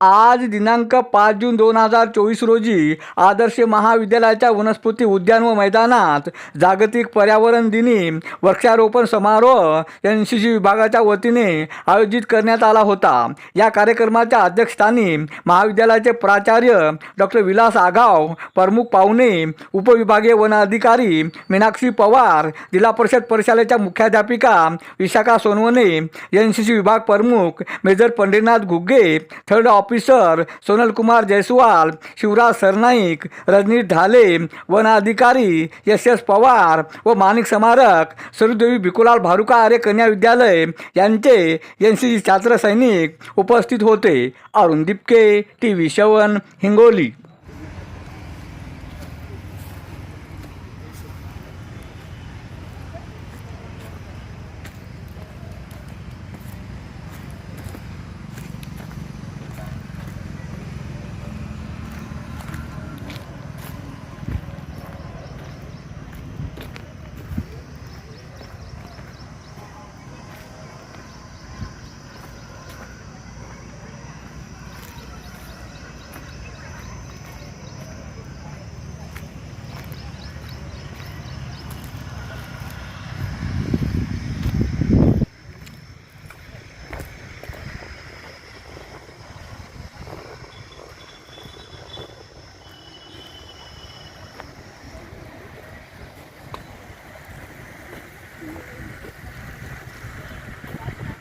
आज दिनांक पाच जून दोन हजार चोवीस रोजी आदर्श महाविद्यालयाच्या वनस्पती उद्यान व मैदानात जागतिक पर्यावरण दिनी वृक्षारोपण समारोह एन सी सी विभागाच्या वतीने आयोजित करण्यात आला होता. या कार्यक्रमाच्या अध्यक्षस्थानी महाविद्यालयाचे प्राचार्य डॉक्टर विलास आगाव प्रमुख पाहुणे उपविभागीय वन अधिकारी मीनाक्षी पवार जिल्हा परिषद परिशालेच्या मुख्याध्यापिका Vishakha Sonawane N C C विभाग प्रमुख major Pandharinath Ghugge third officer Sonal Kumar Jaiswal Shivraj Sarnaik Rajneesh Dhale one अधिकारी एस एस पवार व माणिक स्मारक सरुदेवी भिकुलाल भारुका आर्य कन्या विद्यालय यांचे एन सी सी उपस्थित होते. अरुण दिपके टी व्ही शवन हिंगोली.